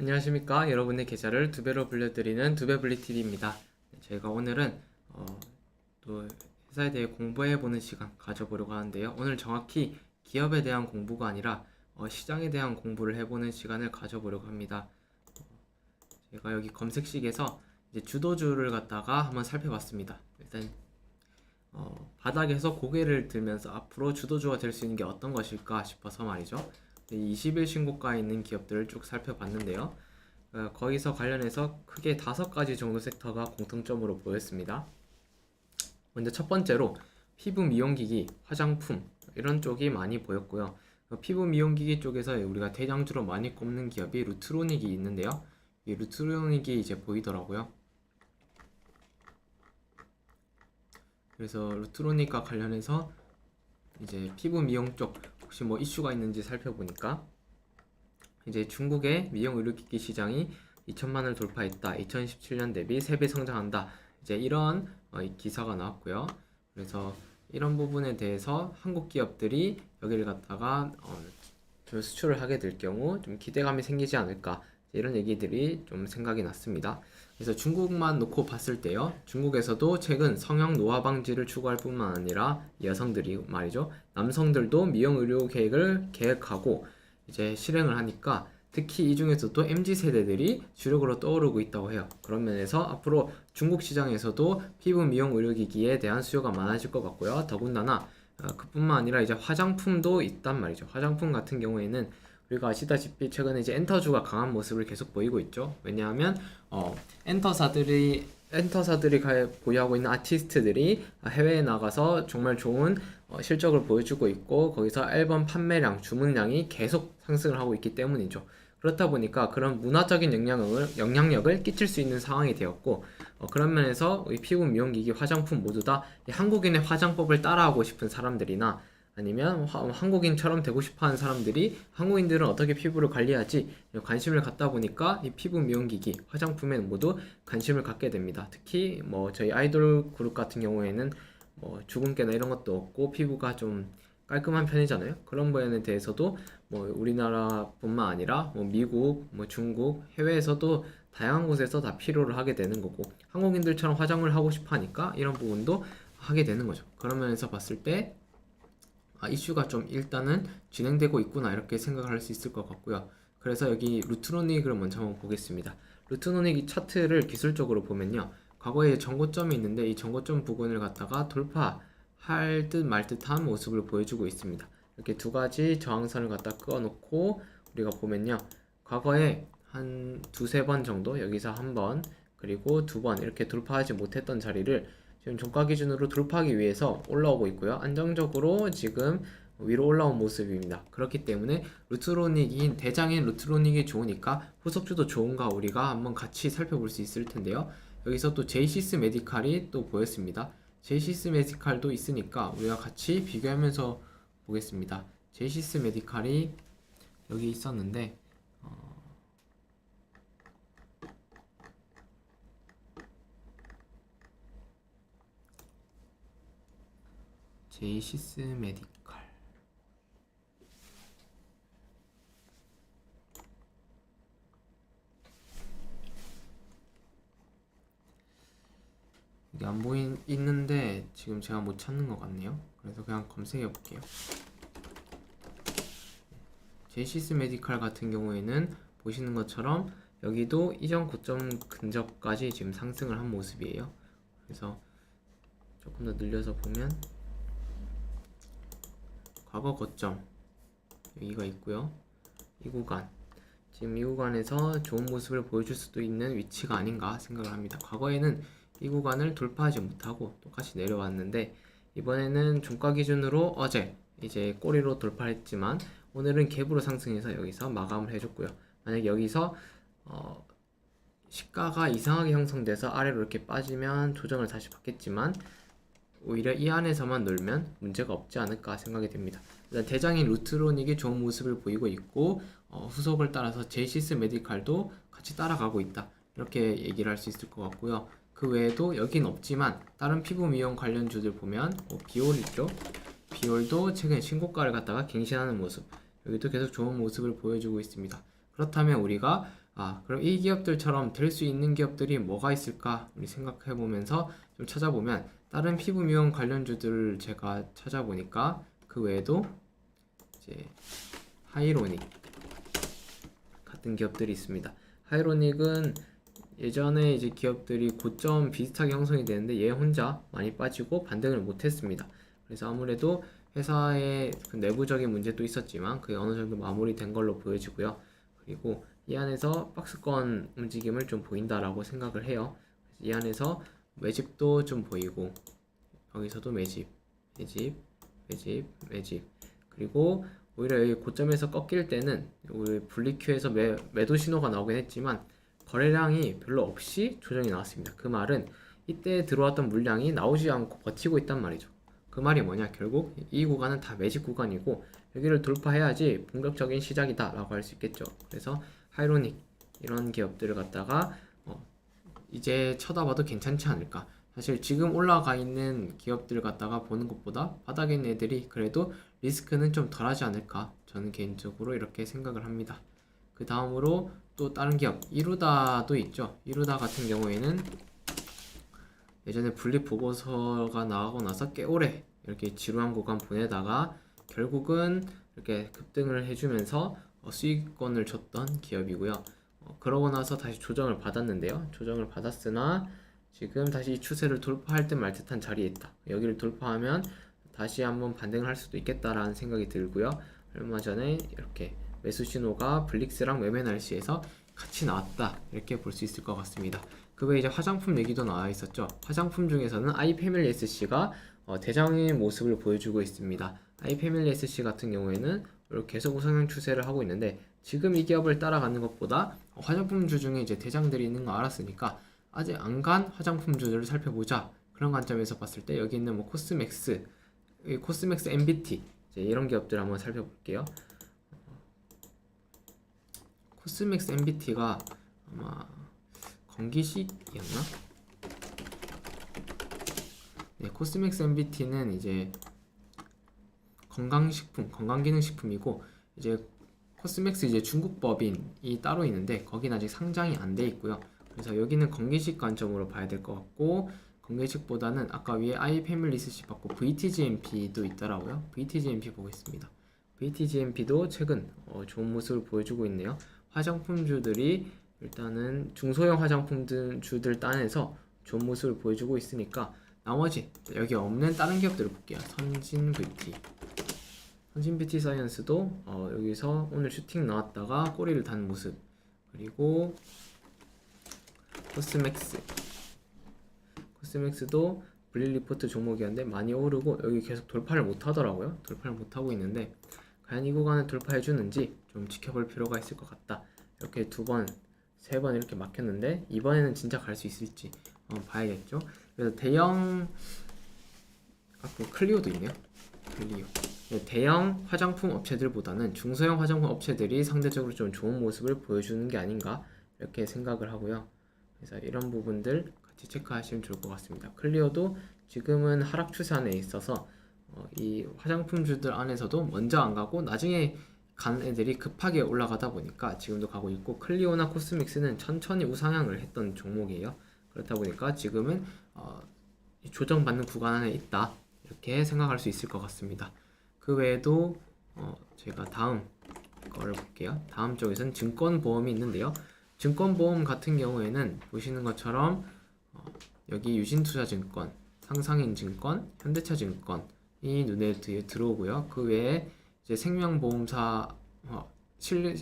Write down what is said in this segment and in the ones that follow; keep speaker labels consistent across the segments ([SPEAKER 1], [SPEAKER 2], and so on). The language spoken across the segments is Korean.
[SPEAKER 1] 안녕하십니까 여러분의 계좌를 두 배로 불려드리는 두배불리 TV입니다. 저희가 오늘은 어, 또 회사에 대해 공부해보는 시간 가져보려고 하는데요. 오늘 정확히 기업에 대한 공부가 아니라 어, 시장에 대한 공부를 해보는 시간을 가져보려고 합니다. 어, 제가 여기 검색식에서 이제 주도주를 갖다가 한번 살펴봤습니다. 일단 어, 바닥에서 고개를 들면서 앞으로 주도주가 될 수 있는 게 어떤 것일까 싶어서 말이죠. 20일 신고가에 있는 기업들을 쭉 살펴봤는데요. 어, 거기서 관련해서 크게 다섯 가지 정도 섹터가 공통점으로 보였습니다. 먼저 첫 번째로 피부 미용기기, 화장품 이런 쪽이 많이 보였고요. 어, 피부 미용기기 쪽에서 우리가 대장주로 많이 꼽는 기업이 루트로닉이 있는데요. 이 루트로닉이 이제 보이더라고요. 그래서 루트로닉과 관련해서 이제 피부 미용 쪽 혹시 뭐 이슈가 있는지 살펴보니까 이제 중국의 미용 의료기기 시장이 2천만을 돌파했다. 2017년 대비 3배 성장한다. 이제 이런 어, 이 기사가 나왔고요. 그래서 이런 부분에 대해서 한국 기업들이 여기를 갖다가 어, 좀 수출을 하게 될 경우 좀 기대감이 생기지 않을까 이런 얘기들이 좀 생각이 났습니다. 그래서 중국만 놓고 봤을 때요. 중국에서도 최근 성형 노화 방지를 추구할 뿐만 아니라 여성들이 말이죠. 남성들도 미용 의료 계획을 계획하고 이제 실행을 하니까 특히 이 중에서도 MZ 세대들이 주력으로 떠오르고 있다고 해요. 그런 면에서 앞으로 중국 시장에서도 피부 미용 의료기기에 대한 수요가 많아질 것 같고요. 더군다나 어, 그뿐만 아니라 이제 화장품도 있단 말이죠. 화장품 같은 경우에는 우리가 아시다시피 최근에 이제 엔터주가 강한 모습을 계속 보이고 있죠. 왜냐하면 어, 엔터사들이 엔터사들이 가- 보유하고 있는 아티스트들이 해외에 나가서 정말 좋은 어, 실적을 보여주고 있고 거기서 앨범 판매량, 주문량이 계속 상승을 하고 있기 때문이죠. 그렇다 보니까 그런 문화적인 영향을 영향력을 끼칠 수 있는 상황이 되었고 어, 그런 면에서 이 피부 미용기기, 화장품 모두 다이 한국인의 화장법을 따라하고 싶은 사람들이나 아니면 화- 한국인처럼 되고 싶어하는 사람들이 한국인들은 어떻게 피부를 관리하지 관심을 갖다 보니까 이 피부 미용기기, 화장품에 모두 관심을 갖게 됩니다. 특히 뭐 저희 아이돌 그룹 같은 경우에는 뭐 주근깨나 이런 것도 없고 피부가 좀 깔끔한 편이잖아요. 그런 거에 대해서도 뭐 우리나라뿐만 아니라 뭐 미국, 뭐 중국, 해외에서도 다양한 곳에서 다 필요를 하게 되는 거고 한국인들처럼 화장을 하고 싶어 하니까 이런 부분도 하게 되는 거죠. 그런 면에서 봤을 때 아, 이슈가 좀 일단은 진행되고 있구나 이렇게 생각을 할수 있을 것 같고요. 그래서 여기 루트로닉을 먼저 한번 보겠습니다. 루트로닉 차트를 기술적으로 보면요. 과거에 정고점이 있는데 이 정고점 부근을 갖다가 돌파할 듯 말 듯한 모습을 보여주고 있습니다. 이렇게 두 가지 저항선을 갖다 끄어놓고 우리가 보면요. 과거에 한 두세 번 정도 여기서 한 번 그리고 두 번 이렇게 돌파하지 못했던 자리를 지금 종가 기준으로 돌파하기 위해서 올라오고 있고요. 안정적으로 지금 위로 올라온 모습입니다. 그렇기 때문에 루트로닉인 대장인 루트로닉이 좋으니까 후속주도 좋은가 우리가 한번 같이 살펴볼 수 있을 텐데요. 여기서 또 제이시스 메디칼이 또 보였습니다. 제이시스 메디칼도 있으니까 우리가 같이 비교하면서 보겠습니다. 제이시스 메디칼이 여기 있었는데 어, 제이시스 메디칼 이게 안 보인 있는데 지금 제가 못 찾는 것 같네요. 그래서 그냥 검색해 볼게요. 제이시스 메디칼 같은 경우에는 보시는 것처럼 여기도 이전 고점 근접까지 지금 상승을 한 모습이에요. 그래서 조금 더 늘려서 보면 과거 고점 여기가 있고요. 이 구간 지금 이 구간에서 좋은 모습을 보여줄 수도 있는 위치가 아닌가 생각을 합니다. 과거에는 이 구간을 돌파하지 못하고 똑같이 내려왔는데 이번에는 종가 기준으로 어제 이제 꼬리로 돌파했지만 오늘은 갭으로 상승해서 여기서 마감을 해줬고요. 만약 여기서 어, 시가가 이상하게 형성돼서 아래로 이렇게 빠지면 조정을 다시 받겠지만 오히려 이 안에서만 놀면 문제가 없지 않을까 생각이 됩니다. 일단 대장인 루트로닉이 좋은 모습을 보이고 있고 어, 후속을 따라서 제이시스 메디칼도 같이 따라가고 있다. 이렇게 얘기를 할 수 있을 것 같고요. 그 외에도 여긴 없지만 다른 피부 미용 관련주들 보면 어, 비올 있죠. 비올도 최근 신고가를 갖다가 갱신하는 모습. 여기도 계속 좋은 모습을 보여주고 있습니다. 그렇다면 우리가 아, 그럼 이 기업들처럼 될 수 있는 기업들이 뭐가 있을까? 우리 생각해 보면서 좀 찾아보면 다른 피부 미용 관련주들 제가 찾아보니까 그 외에도 이제 하이로닉 같은 기업들이 있습니다. 하이로닉은 예전에 이제 기업들이 고점 비슷하게 형성이 되는데 얘 혼자 많이 빠지고 반등을 못했습니다. 그래서 아무래도 회사의 그 내부적인 문제도 있었지만 그게 어느 정도 마무리된 걸로 보여지고요. 그리고 이 안에서 박스권 움직임을 좀 보인다라고 생각을 해요. 이 안에서 매집도 좀 보이고 여기서도 매집, 매집, 매집, 매집. 그리고 오히려 여기 고점에서 꺾일 때는 우리 분리큐에서 매, 매도 신호가 나오긴 했지만 거래량이 별로 없이 조정이 나왔습니다. 그 말은 이때 들어왔던 물량이 나오지 않고 버티고 있단 말이죠. 그 말이 뭐냐? 결국 이 구간은 다 매집 구간이고 여기를 돌파해야지 본격적인 시작이다 라고 할 수 있겠죠. 그래서 하이로닉 이런 기업들을 갖다가 어, 이제 쳐다봐도 괜찮지 않을까. 사실 지금 올라가 있는 기업들 갖다가 보는 것보다 바닥에 있는 애들이 그래도 리스크는 좀 덜하지 않을까. 저는 개인적으로 이렇게 생각을 합니다. 그 다음으로 또 다른 기업 이루다도 있죠. 이루다 같은 경우에는 예전에 분리 보고서가 나가고 나서 꽤 오래 이렇게 지루한 구간 보내다가 결국은 이렇게 급등을 해주면서 어, 수익권을 줬던 기업이고요. 어, 그러고 나서 다시 조정을 받았는데요. 조정을 받았으나 지금 다시 이 추세를 돌파할 듯 말 듯한 자리에 있다. 여기를 돌파하면 다시 한번 반등을 할 수도 있겠다라는 생각이 들고요. 얼마 전에 이렇게 매수 신호가 블릭스랑 매매 날씨에서 같이 나왔다 이렇게 볼 수 있을 것 같습니다. 그 외에 이제 화장품 얘기도 나와 있었죠. 화장품 중에서는 아이패밀리 SC가 어, 대장의 모습을 보여주고 있습니다. 아이패밀리 SC 같은 경우에는 계속 우상향 추세를 하고 있는데 지금 이 기업을 따라가는 것보다 화장품주 중에 이제 대장들이 있는 거 알았으니까 아직 안 간 화장품주들을 살펴보자 그런 관점에서 봤을 때 여기 있는 뭐 코스맥스, 이 코스맥스 MBT 이런 기업들 한번 살펴볼게요. 코스맥스 MBT가 아마 건기식이었나? 네, 코스맥스 MBT는 이제 건강식품, 건강기능식품이고 이제 코스맥스 이제 중국 법인이 따로 있는데 거긴 아직 상장이 안 돼 있고요. 그래서 여기는 건기식 관점으로 봐야 될 것 같고 건기식보다는 아까 위에 아이패밀리스시 받고 VTGMP도 있더라고요. VTGMP 보겠습니다. VTGMP도 최근 어, 좋은 모습을 보여주고 있네요. 화장품주들이 일단은 중소형 화장품주들 딴에서 좋은 모습을 보여주고 있으니까 나머지 여기 없는 다른 기업들을 볼게요. 선진 뷰티. 뷰티 사이언스도 어, 여기서 오늘 슈팅 나왔다가 꼬리를 단 모습. 그리고 코스맥스. 코스맥스도 블릴 리포트 종목이었는데 많이 오르고 여기 계속 돌파를 못 하더라고요. 돌파를 못 하고 있는데 과연 이 구간을 돌파해 주는지 좀 지켜볼 필요가 있을 것 같다. 이렇게 두 번, 세 번 이렇게 막혔는데 이번에는 진짜 갈 수 있을지 어, 봐야겠죠. 그래서 대형 아그 클리오도 있네요. 클리오. 네, 대형 화장품 업체들보다는 중소형 화장품 업체들이 상대적으로 좀 좋은 모습을 보여주는 게 아닌가 이렇게 생각을 하고요. 그래서 이런 부분들 같이 체크하시면 좋을 것 같습니다. 클리오도 지금은 하락 추세 안에 있어서 어, 이 화장품주들 안에서도 먼저 안 가고 나중에 간 애들이 급하게 올라가다 보니까 지금도 가고 있고 클리오나 코스믹스는 천천히 우상향을 했던 종목이에요. 그렇다 보니까 지금은 어, 이 조정받는 구간 안에 있다 이렇게 생각할 수 있을 것 같습니다. 그 외에도 어, 제가 다음 거를 볼게요. 다음 쪽에서는 증권보험이 있는데요. 증권보험 같은 경우에는 보시는 것처럼 어, 여기 유진투자증권, 상상인증권, 현대차증권이 눈에 드- 들어오고요. 그 외에 이제 생명보험사, 어, 실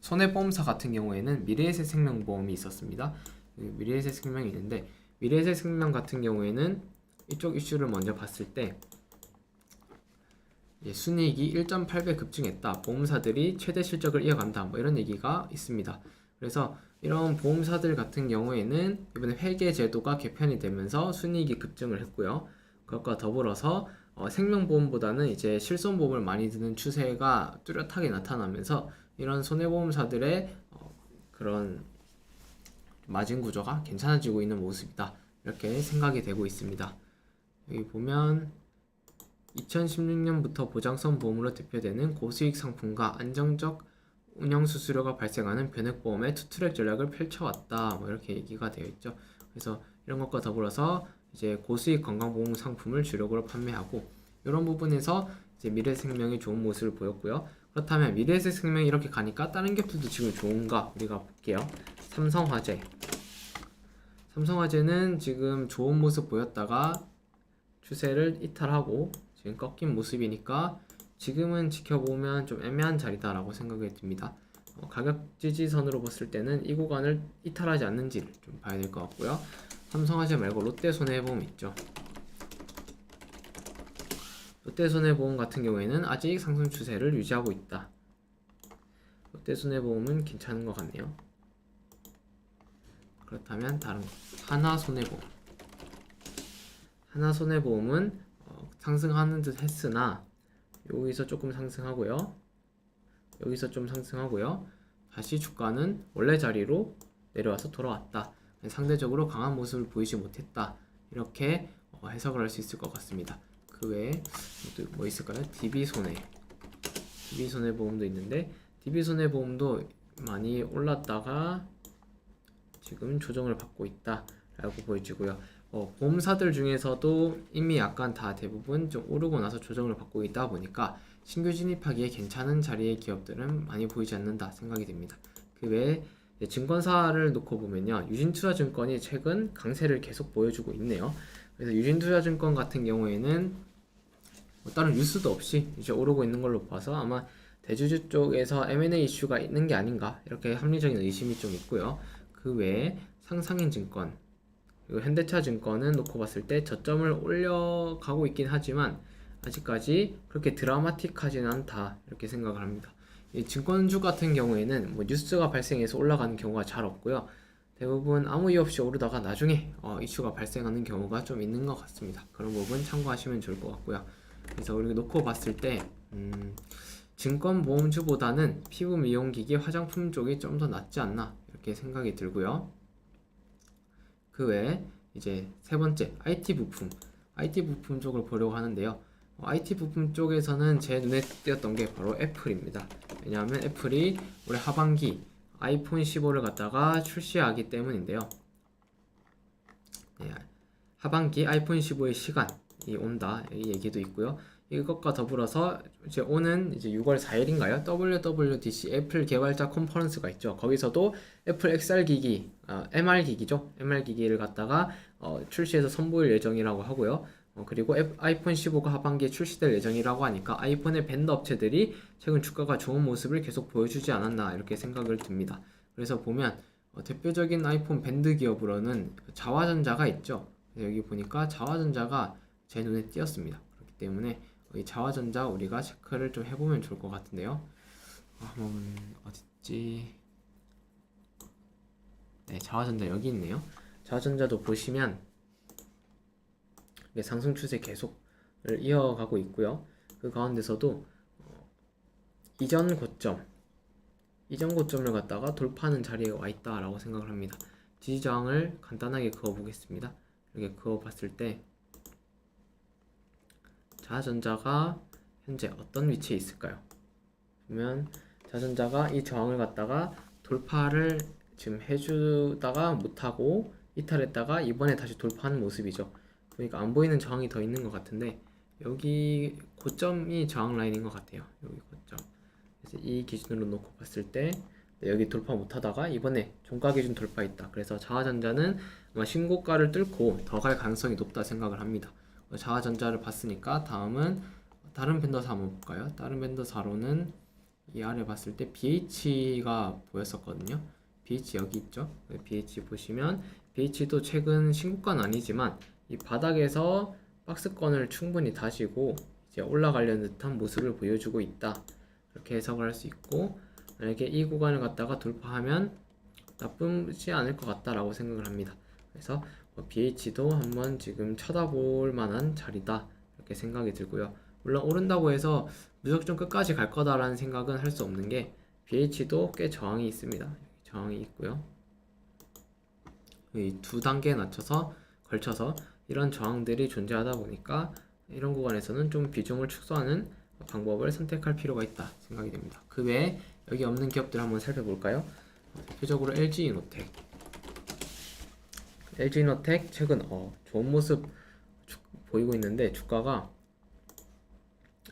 [SPEAKER 1] 손해보험사 같은 경우에는 미래에셋 생명보험이 있었습니다. 여기 미래에셋 생명이 있는데 미래에셋 생명 같은 경우에는 이쪽 이슈를 먼저 봤을 때 예, 순이익이 1.8배 급증했다. 보험사들이 최대 실적을 이어간다. 뭐 이런 얘기가 있습니다. 그래서 이런 보험사들 같은 경우에는 이번에 회계 제도가 개편이 되면서 순이익이 급증을 했고요. 그것과 더불어서 어, 생명보험보다는 이제 실손보험을 많이 드는 추세가 뚜렷하게 나타나면서 이런 손해보험사들의 어, 그런 마진 구조가 괜찮아지고 있는 모습이다. 이렇게 생각이 되고 있습니다. 여기 보면 2016년부터 보장성 보험으로 대표되는 고수익 상품과 안정적 운영 수수료가 발생하는 변액보험의 투트랙 전략을 펼쳐왔다. 뭐 이렇게 얘기가 되어 있죠. 그래서 이런 것과 더불어서 이제 고수익 건강보험 상품을 주력으로 판매하고 이런 부분에서 이제 미래생명이 좋은 모습을 보였고요. 그렇다면 미래생명이 이렇게 가니까 다른 기업들도 지금 좋은가 우리가 볼게요. 삼성화재. 삼성화재는 지금 좋은 모습 보였다가 추세를 이탈하고 지금 꺾인 모습이니까 지금은 지켜보면 좀 애매한 자리다라고 생각이 듭니다. 어, 가격 지지선으로 봤을 때는 이 구간을 이탈하지 않는지를 좀 봐야 될 것 같고요. 삼성화재 말고 롯데 손해보험 있죠. 롯데 손해보험 같은 경우에는 아직 상승 추세를 유지하고 있다. 롯데 손해보험은 괜찮은 것 같네요. 그렇다면 다른 거 하나 손해보험 하나 손해보험은 어, 상승하는 듯 했으나 여기서 조금 상승하고요. 여기서 좀 상승하고요. 다시 주가는 원래 자리로 내려와서 돌아왔다. 상대적으로 강한 모습을 보이지 못했다. 이렇게 어, 해석을 할 수 있을 것 같습니다. 그 외에 또 뭐 있을까요? DB손해. DB손해 보험도 있는데 DB손해 보험도 많이 올랐다가 지금 조정을 받고 있다라고 보여지고요. 어, 보험사들 중에서도 이미 약간 다 대부분 좀 오르고 나서 조정을 받고 있다 보니까 신규 진입하기에 괜찮은 자리의 기업들은 많이 보이지 않는다 생각이 됩니다. 그 외에 증권사를 놓고 보면요. 유진투자증권이 최근 강세를 계속 보여주고 있네요. 그래서 유진투자증권 같은 경우에는 뭐 다른 뉴스도 없이 이제 오르고 있는 걸로 봐서 아마 대주주 쪽에서 M&A 이슈가 있는 게 아닌가 이렇게 합리적인 의심이 좀 있고요. 그 외에 상상인 증권 그리고 현대차 증권은 놓고 봤을 때 저점을 올려가고 있긴 하지만 아직까지 그렇게 드라마틱하지는 않다 이렇게 생각을 합니다. 이 증권주 같은 경우에는 뭐 뉴스가 발생해서 올라가는 경우가 잘 없고요. 대부분 아무 이유 없이 오르다가 나중에 어, 이슈가 발생하는 경우가 좀 있는 것 같습니다. 그런 부분 참고하시면 좋을 것 같고요. 그래서 우리가 놓고 봤을 때 음, 증권 보험주보다는 피부 미용기기 화장품 쪽이 좀 더 낫지 않나 이렇게 생각이 들고요. 그 외에 이제 세 번째 IT 부품, IT 부품 쪽을 보려고 하는데요. 어, IT 부품 쪽에서는 제 눈에 띄었던 게 바로 애플입니다. 왜냐하면 애플이 올해 하반기 아이폰 15를 갖다가 출시하기 때문인데요. 네, 하반기 아이폰 15의 시간이 온다 이 얘기도 있고요. 이것과 더불어서 이제 오는 이제 6월 4일인가요? WWDC 애플 개발자 컨퍼런스가 있죠. 거기서도 애플 XR 기기, 어, MR 기기죠. MR 기기를 갖다가 어, 출시해서 선보일 예정이라고 하고요. 어, 그리고 애, 아이폰 15가 하반기에 출시될 예정이라고 하니까 아이폰의 밴드 업체들이 최근 주가가 좋은 모습을 계속 보여주지 않았나 이렇게 생각을 듭니다. 그래서 보면 어, 대표적인 아이폰 밴드 기업으로는 자화전자가 있죠. 여기 보니까 자화전자가 제 눈에 띄었습니다. 그렇기 때문에 이 자화전자 우리가 체크를 좀 해보면 좋을 것 같은데요. 아, 한번 어딨지? 네, 자화전자 여기 있네요. 자화전자도 보시면 상승 추세 계속을 이어가고 있고요. 그 가운데서도 어, 이전 고점, 이전 고점을 갖다가 돌파하는 자리에 와 있다라고 생각을 합니다. 지지저항을 간단하게 그어 보겠습니다. 이렇게 그어 봤을 때 자전자가 현재 어떤 위치에 있을까요? 보면 자전자가 이 저항을 갖다가 돌파를 지금 해주다가 못하고 이탈했다가 이번에 다시 돌파하는 모습이죠. 그러니까 안 보이는 저항이 더 있는 것 같은데 여기 고점이 저항 라인인 것 같아요. 여기 고점. 그래서 이 기준으로 놓고 봤을 때 여기 돌파 못하다가 이번에 종가 기준 돌파했다. 그래서 자화전자는 아마 신고가를 뚫고 더 갈 가능성이 높다 생각을 합니다. 자화전자를 봤으니까 다음은 다른 벤더사 한번 볼까요? 다른 벤더사로는 이 아래 봤을 때 BH가 보였었거든요. BH 여기 있죠? BH 보시면 BH도 최근 신고가는 아니지만 이 바닥에서 박스권을 충분히 다시고 이제 올라가려는 듯한 모습을 보여주고 있다. 그렇게 해석을 할 수 있고 만약에 이 구간을 갖다가 돌파하면 나쁘지 않을 것 같다라고 생각을 합니다. 그래서 BH도 한번 지금 쳐다볼 만한 자리다 이렇게 생각이 들고요. 물론 오른다고 해서 무조건 끝까지 갈 거다라는 생각은 할 수 없는 게 BH도 꽤 저항이 있습니다. 저항이 있고요. 이 두 단계에 낮춰서 걸쳐서 이런 저항들이 존재하다 보니까 이런 구간에서는 좀 비중을 축소하는 방법을 선택할 필요가 있다 생각이 됩니다. 그 외에 여기 없는 기업들 한번 살펴볼까요? 어, 대표적으로 LG 이노텍. LG 이노텍 최근 어, 좋은 모습 주- 보이고 있는데 주가가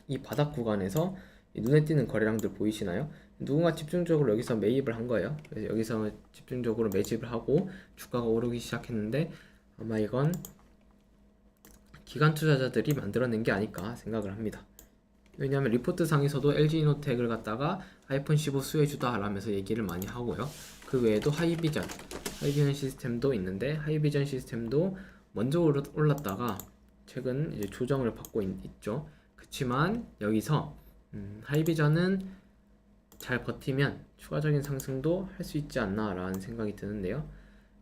[SPEAKER 1] 이 바닥 구간에서 이 눈에 띄는 거래량들 보이시나요? 누군가 집중적으로 여기서 매입을 한 거예요. 그래서 여기서 집중적으로 매집을 하고 주가가 오르기 시작했는데 아마 이건 기관 투자자들이 만들어낸 게 아닐까 생각을 합니다. 왜냐하면 리포트 상에서도 LG 이노텍을 갖다가 아이폰 15 수혜주다라면서 얘기를 많이 하고요. 그 외에도 하이비전, 하이비전 시스템도 있는데 하이비전 시스템도 먼저 올랐다가 최근 이제 조정을 받고 있, 죠 그렇지만 여기서 음, 하이비전은 잘 버티면 추가적인 상승도 할 수 있지 않나라는 생각이 드는데요.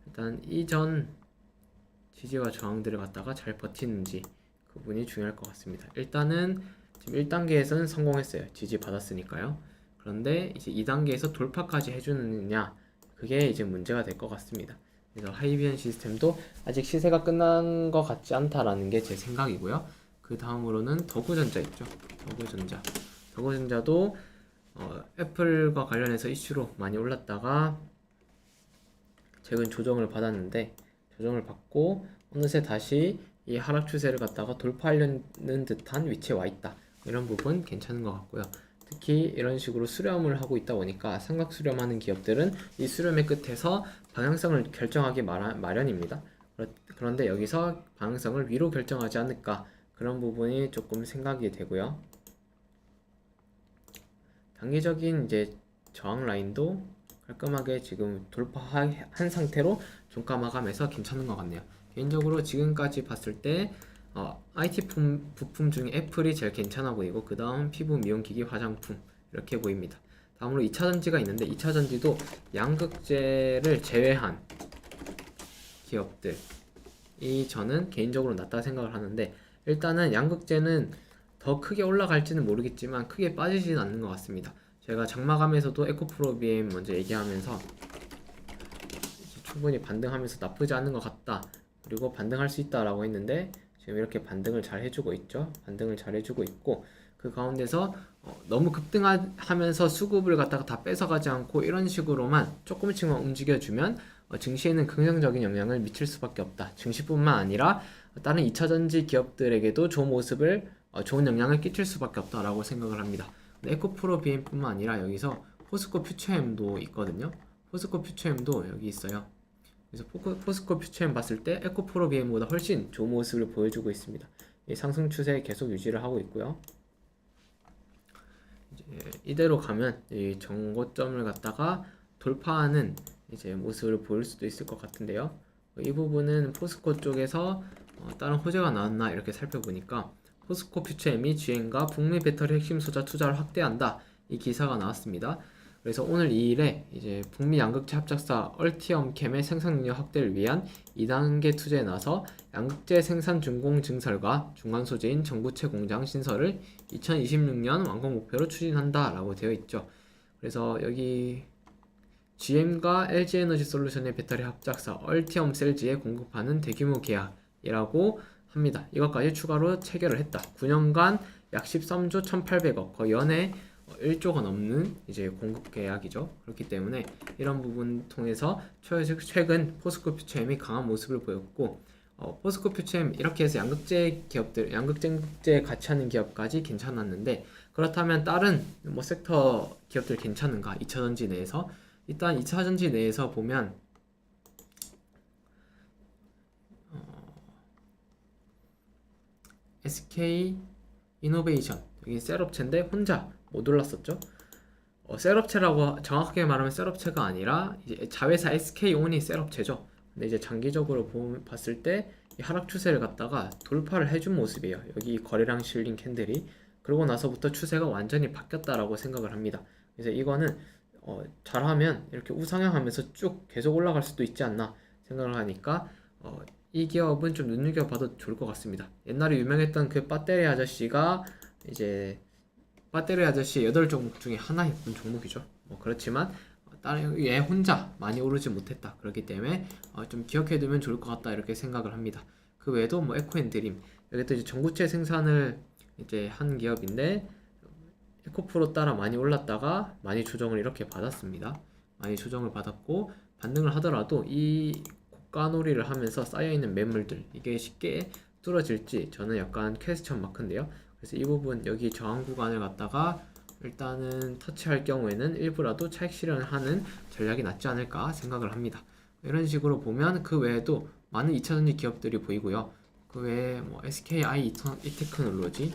[SPEAKER 1] 일단 이전 지지와 저항들을 갖다가 잘 버티는지 그 부분이 중요할 것 같습니다. 일단은 지금 1단계에서는 성공했어요. 지지 받았으니까요. 그런데 이제 2단계에서 돌파까지 해주느냐 그게 이제 문제가 될 것 같습니다. 그래서 하이비언 시스템도 아직 시세가 끝난 것 같지 않다라는 게 제 생각이고요. 그 다음으로는 더구전자 있죠. 더구전자. 더구전자도 어, 애플과 관련해서 이슈로 많이 올랐다가 최근 조정을 받았는데 조정을 받고 어느새 다시 이 하락 추세를 갖다가 돌파하려는 듯한 위치에 와 있다. 이런 부분 괜찮은 것 같고요. 특히 이런 식으로 수렴을 하고 있다 보니까 삼각 수렴하는 기업들은 이 수렴의 끝에서 방향성을 결정하기 마련입니다. 그런데 여기서 방향성을 위로 결정하지 않을까 그런 부분이 조금 생각이 되고요. 단기적인 이제 저항 라인도 깔끔하게 지금 돌파한 상태로 종가 마감해서 괜찮은 것 같네요. 개인적으로 지금까지 봤을 때 어, IT 품, 부품 중에 애플이 제일 괜찮아 보이고 그 다음 피부 미용기기 화장품 이렇게 보입니다. 다음으로 2차 전지가 있는데 2차 전지도 양극재를 제외한 기업들이 저는 개인적으로 낫다 생각을 하는데 일단은 양극재는 더 크게 올라갈지는 모르겠지만 크게 빠지지는 않는 것 같습니다. 제가 장마감에서도 에코프로 BM 먼저 얘기하면서 충분히 반등하면서 나쁘지 않은 것 같다. 그리고 반등할 수 있다라고 했는데 지금 이렇게 반등을 잘 해주고 있죠. 반등을 잘 해주고 있고 그 가운데서 어, 너무 급등하면서 수급을 갖다가 다 뺏어가지 않고 이런 식으로만 조금씩만 움직여주면 어, 증시에는 긍정적인 영향을 미칠 수밖에 없다. 증시뿐만 아니라 다른 2차 전지 기업들에게도 좋은 모습을 어, 좋은 영향을 끼칠 수밖에 없다라고 생각을 합니다. 에코프로 BM뿐만 아니라 여기서 포스코 퓨처엠도 있거든요. 포스코 퓨처엠도 여기 있어요. 그래서 포스코 퓨처엠 봤을 때 에코프로 BM보다 훨씬 좋은 모습을 보여주고 있습니다. 이 상승 추세 계속 유지를 하고 있고요. 이대로 가면 이 정고점을 갖다가 돌파하는 이제 모습을 보일 수도 있을 것 같은데요. 이 부분은 포스코 쪽에서 어, 다른 호재가 나왔나 이렇게 살펴보니까 포스코 퓨처엠이 GM과 북미 배터리 핵심 소자 투자를 확대한다 이 기사가 나왔습니다. 그래서 오늘 2일에 이제 북미 양극재 합작사 얼티엄캠의 생산 능력 확대를 위한 2단계 투자에 나서 양극재 생산 준공 증설과 중간 소재인 전구체 공장 신설을 2026년 완공 목표로 추진한다라고 되어 있죠. 그래서 여기 GM과 LG 에너지 솔루션의 배터리 합작사 얼티엄 셀즈에 공급하는 대규모 계약이라고 합니다. 이것까지 추가로 체결을 했다. 9년간 약 13조 1,800억, 거의 연에 1조가 넘는 이제 공급 계약이죠. 그렇기 때문에 이런 부분 통해서 최- 최근 포스코 퓨처엠이 강한 모습을 보였고 어, 포스코 퓨처엠 이렇게 해서 양극재 기업들, 양극재 같이 하는 기업까지 괜찮았는데 그렇다면 다른 뭐 섹터 기업들 괜찮은가? 2차 전지 내에서 일단 2차 전지 내에서 보면 SK 이노베이션 여기 셀업체인데 혼자 못 올랐었죠. 어, 셀업체라고 정확하게 말하면 셀업체가 아니라 이제 자회사 SK 온이 셀업체죠. 근데 이제 장기적으로 보, 봤을 때이 하락 추세를 갖다가 돌파를 해준 모습이에요. 여기 이 거래량 실린 캔들이 그러고 나서부터 추세가 완전히 바뀌었다라고 생각을 합니다. 그래서 이거는 어, 잘하면 이렇게 우상향하면서 쭉 계속 올라갈 수도 있지 않나 생각을 하니까 어, 이 기업은 좀 눈여겨봐도 좋을 것 같습니다. 옛날에 유명했던 그 배터리 아저씨가 이제 배터리 아저씨 8종목 중에 하나였던 종목이죠. 뭐 그렇지만 어, 다른 얘 혼자 많이 오르지 못했다. 그렇기 때문에 어, 좀 기억해두면 좋을 것 같다 이렇게 생각을 합니다. 그 외에도 뭐 에코앤드림 여기 또 이제 전구체 생산을 이제 한 기업인데 에코프로 따라 많이 올랐다가 많이 조정을 이렇게 받았습니다. 많이 조정을 받았고 반등을 하더라도 이 고가놀이를 하면서 쌓여있는 매물들 이게 쉽게 뚫어질지 저는 약간 퀘스천 마크인데요. 그래서 이 부분 여기 저항 구간을 갖다가 일단은 터치할 경우에는 일부라도 차익 실현하는 전략이 낫지 않을까 생각을 합니다. 이런 식으로 보면 그 외에도 많은 2차전지 기업들이 보이고요. 그 외에 뭐 SKI 이테크놀로지,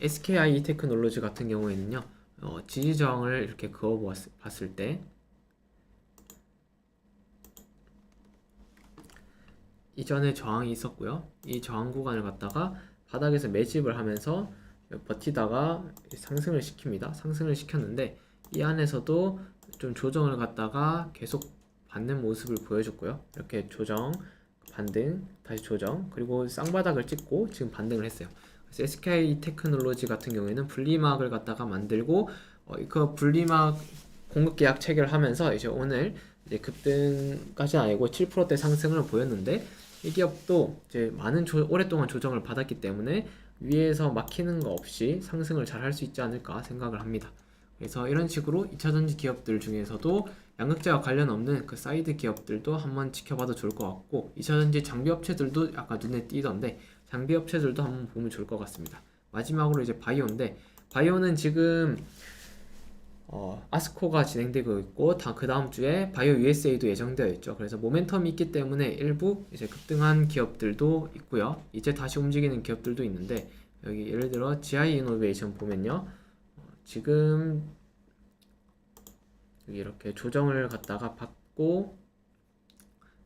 [SPEAKER 1] SKI 이테크놀로지 같은 경우에는요, 어, 지지 저항을 이렇게 그어 봤을 때 이전에 저항이 있었고요. 이 저항 구간을 갖다가 바닥에서 매집을 하면서 버티다가 상승을 시킵니다. 상승을 시켰는데 이 안에서도 좀 조정을 갖다가 계속 받는 모습을 보여줬고요. 이렇게 조정, 반등, 다시 조정, 그리고 쌍바닥을 찍고 지금 반등을 했어요. 그래서 SK 테크놀로지 같은 경우에는 분리막을 갖다가 만들고 어, 그 분리막 공급 계약 체결하면서 이제 오늘 이제 급등까지 아니고 7%대 상승을 보였는데 이 기업도 이제 많은 조, 오랫동안 조정을 받았기 때문에 위에서 막히는 거 없이 상승을 잘 할 수 있지 않을까 생각을 합니다. 그래서 이런 식으로 2차전지 기업들 중에서도 양극재와 관련 없는 그 사이드 기업들도 한번 지켜봐도 좋을 것 같고 2차전지 장비 업체들도 약간 눈에 띄던데 장비 업체들도 한번 보면 좋을 것 같습니다. 마지막으로 이제 바이오인데 바이오는 지금 어, 아스코가 진행되고 있고 다 그 다음 주에 바이오 USA도 예정되어 있죠. 그래서 모멘텀이 있기 때문에 일부 이제 급등한 기업들도 있고요. 이제 다시 움직이는 기업들도 있는데 여기 예를 들어 GI 이노베이션 보면요. 어, 지금 이렇게 조정을 갖다가 받고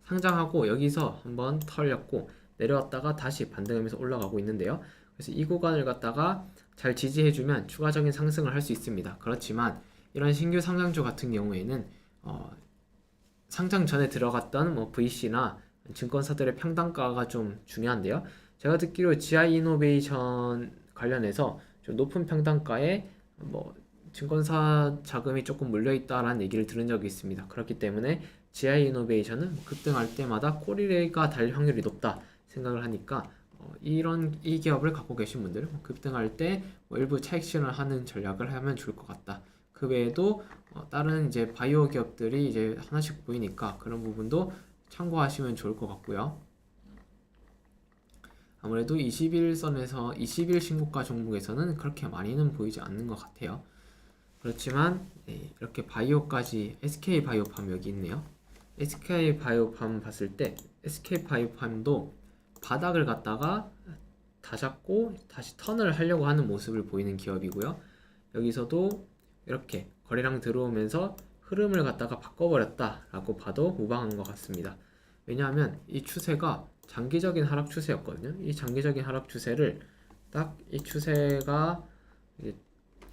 [SPEAKER 1] 상장하고 여기서 한번 털렸고 내려왔다가 다시 반등하면서 올라가고 있는데요. 그래서 이 구간을 갖다가 잘 지지해주면 추가적인 상승을 할 수 있습니다. 그렇지만 이런 신규 상장주 같은 경우에는 어, 상장 전에 들어갔던 뭐 VC나 증권사들의 평단가가 좀 중요한데요. 제가 듣기로 GI 이노베이션 관련해서 좀 높은 평단가에 뭐 증권사 자금이 조금 물려 있다라는 얘기를 들은 적이 있습니다. 그렇기 때문에 GI 이노베이션은 뭐 급등할 때마다 꼬리가 달 확률이 높다 생각을 하니까 어, 이런 이 기업을 갖고 계신 분들 뭐 급등할 때 뭐 일부 차익 실현을 하는 전략을 하면 좋을 것 같다. 그 외에도 어, 다른 이제 바이오 기업들이 이제 하나씩 보이니까 그런 부분도 참고하시면 좋을 것 같고요. 아무래도 21선에서 21 신고가 종목에서는 그렇게 많이는 보이지 않는 것 같아요. 그렇지만 네, 이렇게 바이오까지 SK 바이오팜 여기 있네요. SK 바이오팜 봤을 때 SK 바이오팜도 바닥을 갖다가 다 잡고 다시 턴을 하려고 하는 모습을 보이는 기업이고요. 여기서도 이렇게 거래량 들어오면서 흐름을 갖다가 바꿔버렸다라고 봐도 무방한 것 같습니다. 왜냐하면 이 추세가 장기적인 하락 추세였거든요. 이 장기적인 하락 추세를 딱 이 추세가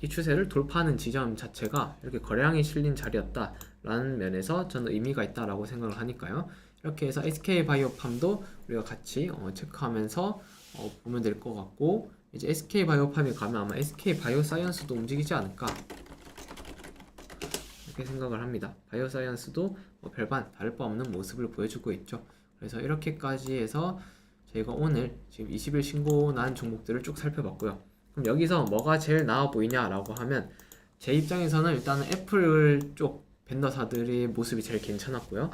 [SPEAKER 1] 이 추세를 돌파하는 지점 자체가 이렇게 거래량이 실린 자리였다라는 면에서 저는 의미가 있다라고 생각을 하니까요. 이렇게 해서 SK 바이오팜도 우리가 같이 어, 체크하면서 어, 보면 될 것 같고 이제 SK 바이오팜에 가면 아마 SK 바이오사이언스도 움직이지 않을까 이렇게 생각을 합니다. 바이오사이언스도 뭐 별반 다를 바 없는 모습을 보여주고 있죠. 그래서 이렇게까지 해서 저희가 오늘 지금 20일 신고 난 종목들을 쭉 살펴봤고요. 그럼 여기서 뭐가 제일 나아 보이냐라고 하면 제 입장에서는 일단은 애플 쪽 벤더사들의 모습이 제일 괜찮았고요.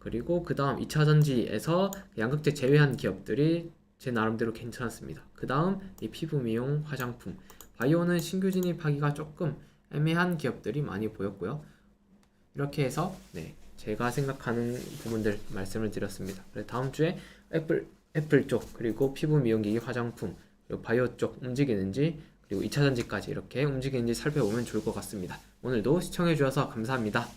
[SPEAKER 1] 그리고 그 다음 2차 전지에서 양극재 제외한 기업들이 제 나름대로 괜찮았습니다. 그 다음 이 피부 미용 화장품 바이오는 신규 진입하기가 조금 애매한 기업들이 많이 보였고요. 이렇게 해서 네, 제가 생각하는 부분들 말씀을 드렸습니다. 다음 주에 애플 애플 쪽 그리고 피부 미용기기 화장품 바이오 쪽 움직이는지 그리고 2차 전지까지 이렇게 움직이는지 살펴보면 좋을 것 같습니다. 오늘도 시청해 주셔서 감사합니다.